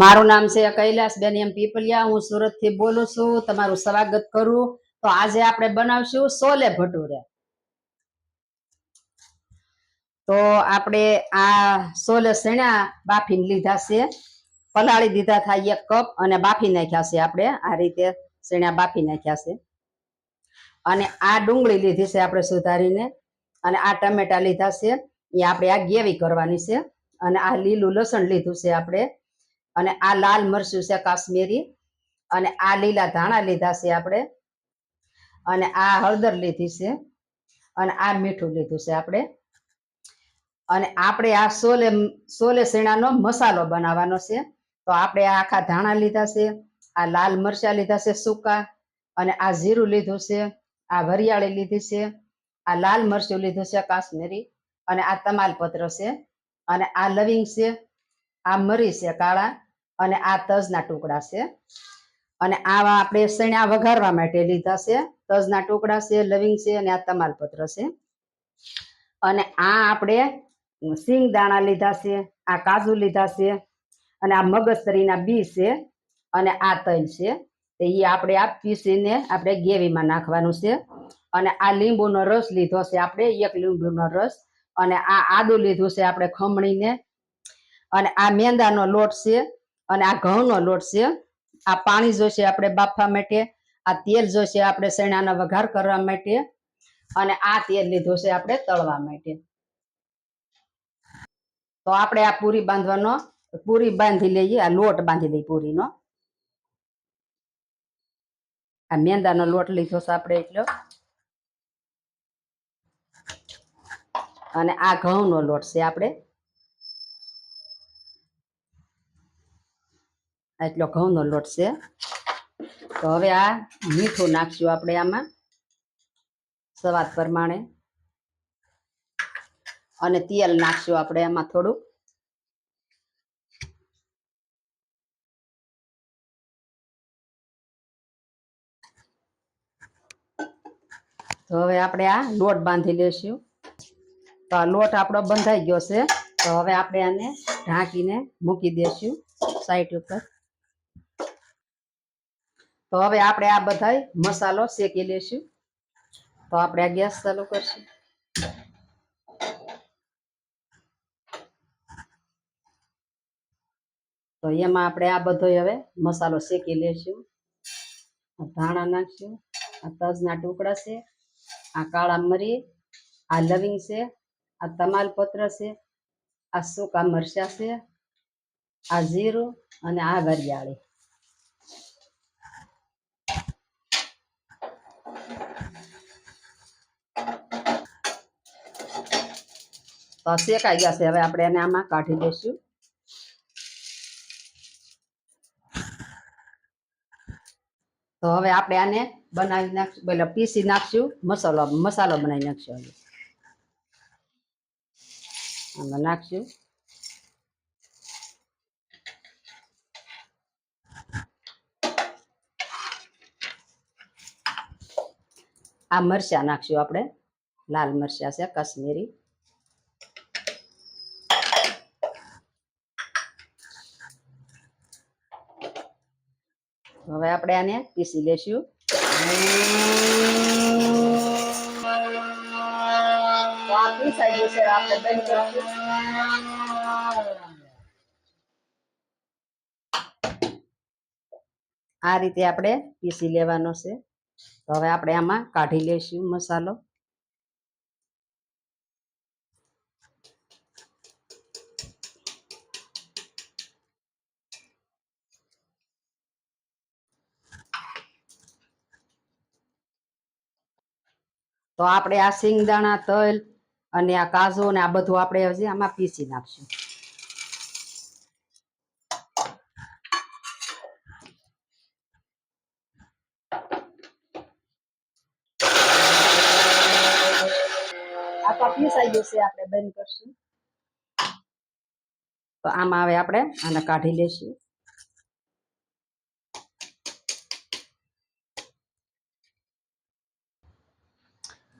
મારું નામ છે કૈલાસબેન એમ પીપલિયા. હું સુરતથી બોલું છું. તમારું સ્વાગત કરું. તો આજે આપણે બનાવશું સોલે ભટુરે. તો આપણે આ સોલે સણા બાફીને લીધા છે. પલાળી દીધા થાય એક કપ અને બાફી નાખ્યા છે આપણે. આ રીતે સણા બાફી નાખ્યા છે. અને આ ડુંગળી લીધી છે આપણે સુધારીને. અને આ ટમેટા લીધા છે. એ આપણે આ ગેવી કરવાની છે. અને આ લીલું લસણ લીધું છે આપણે. અને આ લાલ મરચું છે કાશ્મીરી અને આ લીલા ધાણા લીધા છે આપણે. અને આ હળદર લીધી છે અને આ મીઠું લીધું છે આપણે. અને આપણે આ સોલે સોલે શેણાનો મસાલો બનાવવાનો છે. તો આપણે આ આખા ધાણા લીધા છે, આ લાલ મરચા લીધા છે સૂકા અને આ જીરું લીધું છે, આ વરિયાળી લીધી છે, આ લાલ મરચું લીધું છે કાશ્મીરી અને આ તમાલપત્ર છે અને આ લવિંગ છે, આ મરી છે કાળા અને આ તજના ટુકડા છે. અને આવા આપણે સણ્યા વઘારવા માટે લીધા છે. તજના ટુકડા છે, લવિંગ છે અને આ તમાલપત્ર છે. અને આ આપણે સિંગ દાણા લીધા છે, આ કાજુ લીધા છે અને આ મગજતરીના બી છે અને આ તલ છે. તો એ આપણે આ પીસીને આપણે ગેવીમાં નાખવાનું છે. અને આ લીંબુનો રસ લીધો છે આપણે, એક લીંબુનો રસ. અને આ આદુ લીધું છે આપણે ખમણીને. અને આ મેંદાનો લોટ છે. અને આ ઘઉંનો લોટ છે. આ પાણી જોશે આપણે બાફવા માટે, આ તેલ જોશે આપણે શેણાનો વઘાર કરવા માટે, અને આ તેલ લીધું છે આપણે તળવા માટે. તો આપણે આ પૂરી બાંધવાનો, પૂરી બાંધી લઈએ, આ લોટ બાંધી લઈએ પૂરીનો. આ મેંદાનો લોટ લીધો છે આપણે એટલો. અને આ ઘઉંનો લોટ છે આપણે. એટલો ઘઉંનો લોટ છે. તો હવે આ મીઠું નાખશું આપણે આમાં સ્વાદ પ્રમાણે. અને તેલ નાખશું આપણે આમાં થોડુંક તો હવે આપણે આ લોટ બાંધી લેશું. તો આ લોટ આપણો બંધાઈ ગયો છે. તો હવે આપણે આને ઢાંકીને મૂકી દેશું સાઈડ ઉપર. તો હવે આપણે આ બધાય મસાલો શેકી લેશું. તો આપણે આ ગેસ ચાલુ કરશું. તો એમાં આપણે આ બધો હવે મસાલો શેકી લેશું. ધાણા નાખશું, આ તજના ટુકડા છે, આ કાળા મરી, આ લવિંગ છે, આ તમાલપત્ર છે, આ સૂકા મરચા છે, આ જીરું અને આ વરિયાળી. તો શેકાઈ ગયા છે. હવે આપણે એને આમાં કાઢી દઈશું. તો હવે આપણે આને બનાવી નાખશું. એટલે પીસી નાખશું. મસાલો મસાલો બનાવી નાખશું હવે. આમાં નાખશું. આ મરચા નાખશું આપણે. લાલ મરચા છે, કાશ્મીરી. હવે આપણે આને પીસી લેશું. આ રીતે આપણે પીસી લેવાનો છે. તો હવે આપણે આમાં કાઢી લેશું મસાલો. તો આપણે આ સિંગદાણા, તલ અને આ કાજુ ને આ બધું આપણે હજી આમાં પીસી નાખશું. પીસાઈ ગયું આપણે બંધ કરશું. તો આમાં હવે આપણે આને કાઢી લેશું.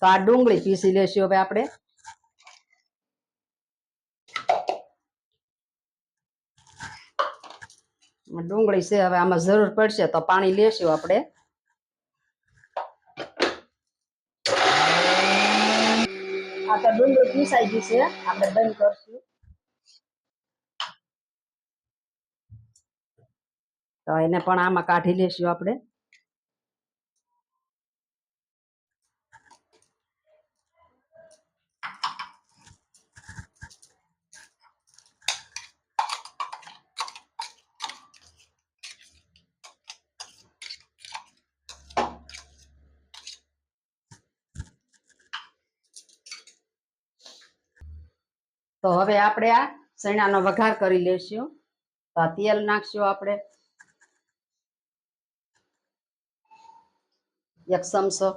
તો આ ડુંગળી પીસી લેશું હવે આપણે. ડુંગળી છે, હવે આમાં જરૂર પડશે તો પાણી લેશું આપણે. આ તો ડુંગળી પીસાઈ ગઈ છે, આપણે બંધ કરશું. તો એને પણ આમાં કાઢી લેશું આપણે. તો હવે આપણે આ ચણાનો વઘાર કરી લેશું. તો આ તેલ નાખશું આપણે. એક ચમચો.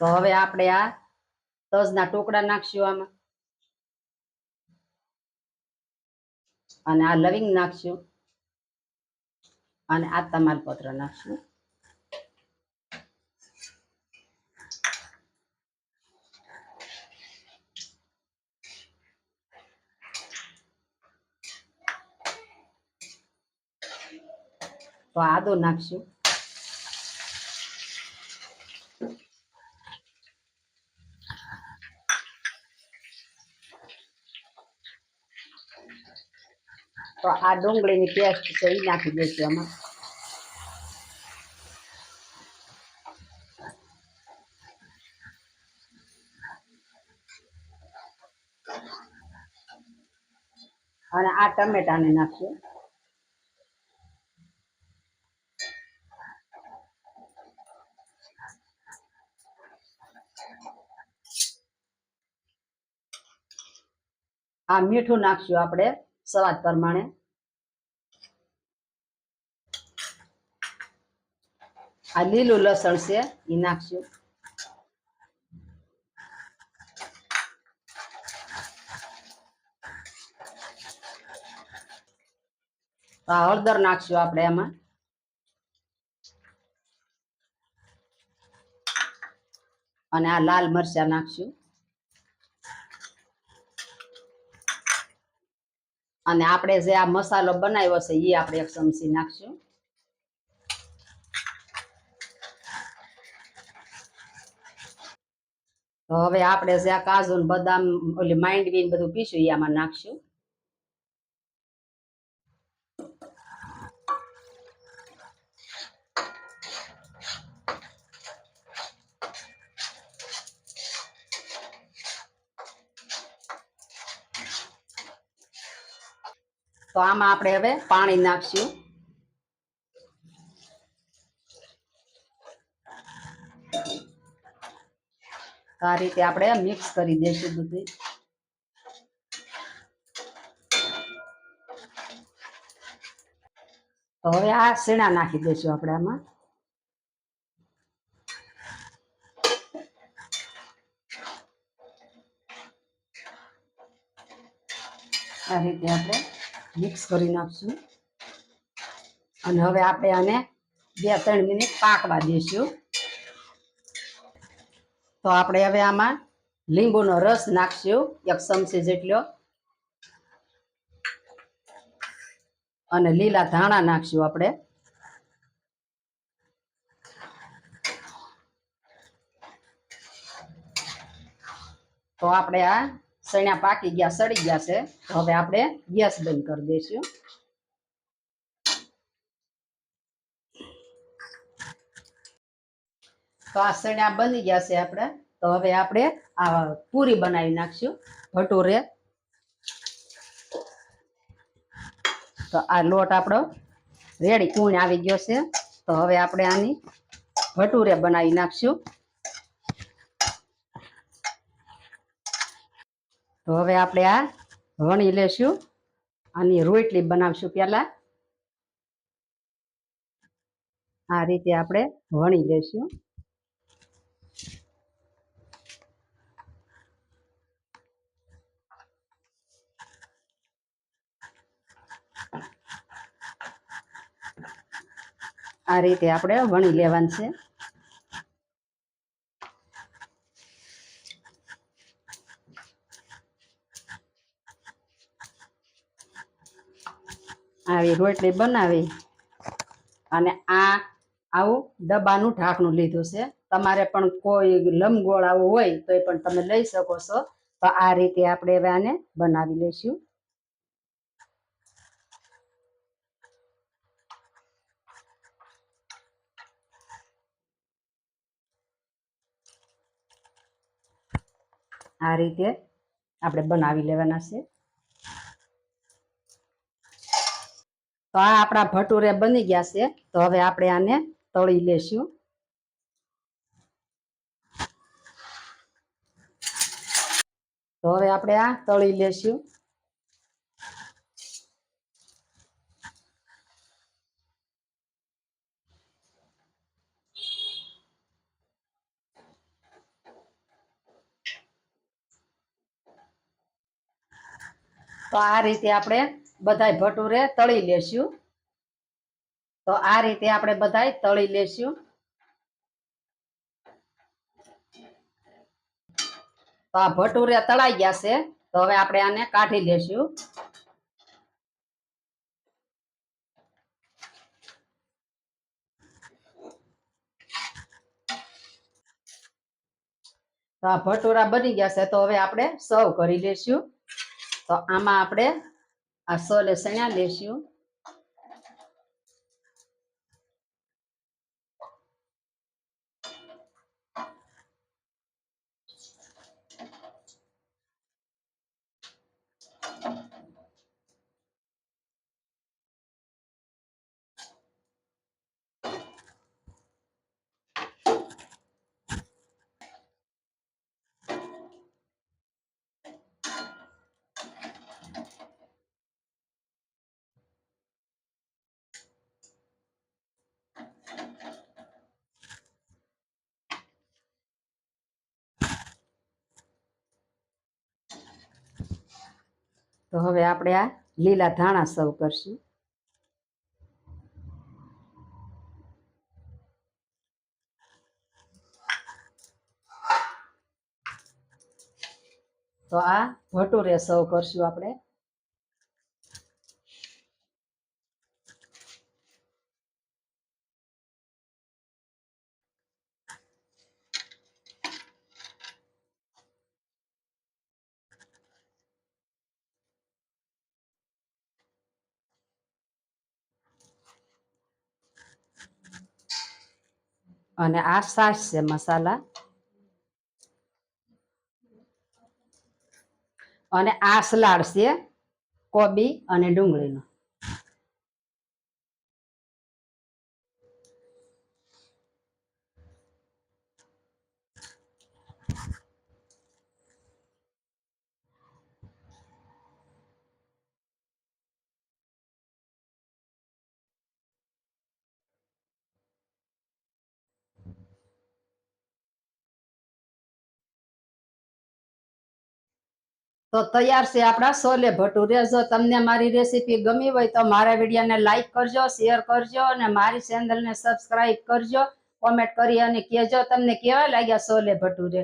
તો હવે આપણે આ તજના ટુકડા નાખશું આમાં. અને આ લવિંગ નાખશું. અને આ તમાલપત્ર નાખશું. આદો નાખશું. તો આ ડુંગળીની પેસ્ટ છે એ નાખી દઈશું આમાં. અને આ ટમેટાને નાખશું. આ મીઠું નાખશું આપણે સ્વાદ પ્રમાણે. આ લીલું લસણ છે એ નાખશું. આ હળદર નાખશું આપણે એમાં અને આ લાલ મરચા નાખશું. અને આપણે જે આ મસાલો બનાવ્યો છે એ આપણે એક ચમચી નાખશું. હવે આપણે જે આ કાજુ બદામ ઓલી માંડવી બધું પીશું એ આમાં નાખશું. તો આમાં આપણે હવે પાણી નાખશું. આ રીતે આપણે મિક્સ કરી દઈશું બધું. તો હવે આ શેણા નાખી દઈશું આપણે આમાં. આ રીતે આપણે મિક્સ કરી નાખશું. અને હવે આપણે આને બે ત્રણ મિનિટ પાકવા દઈશું. તો આપણે હવે આમાં લીંબુનો રસ નાખશું, એક ચમચી જેટલો. અને લીલા ધાણા નાખશું આપણે. તો આપણે આ સણ્યા પાકી ગયા, સડી ગયા છે. તો હવે આપણે ગેસ બંધ કરી દઈશું. તો આ સણ્યા બની ગયા છે આપણે. તો હવે આપણે આ પૂરી બનાવી નાખશું ભટુરે. તો આ લોટ આપણો રેડી, કૂણ આવી ગયો છે. તો હવે આપણે આની ભટુરે બનાવી નાખશું. તો હવે આપણે આ વણી લેશું આની રોટલી બનાવશું પહેલાં. આ રીતે આપણે વણી લેશું. આ રીતે આપણે વણી લેવાનું છે. આવી રોટલી બનાવી અને આ આવું ડબ્બાનું ઢાંકણું લીધું છે. તમારે પણ કોઈ લંબગોળ આવું હોય તો એ પણ તમે લઈ શકો છો. તો આ રીતે આપણે હવે આને બનાવી લઈશું. આ રીતે આપણે બનાવી લેવાના છે. તો આ આપણા ભટુરે બની ગયા છે. તો હવે આપણે આને તળી લેશું. તો હવે આપણે આ તળી લેશું. તો આ રીતે આપણે બધાય ભટુરે તળી લેશું. તો આ રીતે આપણે બધાય તળી લેશું. તો આ ભટુરે તળાઈ ગયા છે. તો હવે આપણે આને કાઢી લેશું. તો આ ભટુરા બની ગયા છે. તો હવે આપણે સર્વ કરી લેશું. તો આમાં આપણે આ સોલે સણ્યા લેશું તો હવે આપણે આ લીલા ધાણા સર્વ કરશું. તો આ ભટુરે સર્વ કરશું આપણે. અને આ સાસ છે મસાલા. અને આ સલાડ છે કોબી અને ડુંગળીનો. તો તૈયાર છે આપણા સોલે ભટુરે. જો તમને મારી રેસીપી ગમી હોય તો મારા વિડીયોને લાઈક કરજો શેર કરજો અને મારી ચેનલને સબસ્ક્રાઇબ કરજો. કોમેન્ટ કરી અને કહેજો તમને કેવા લાગ્યા સોલે ભટુરે.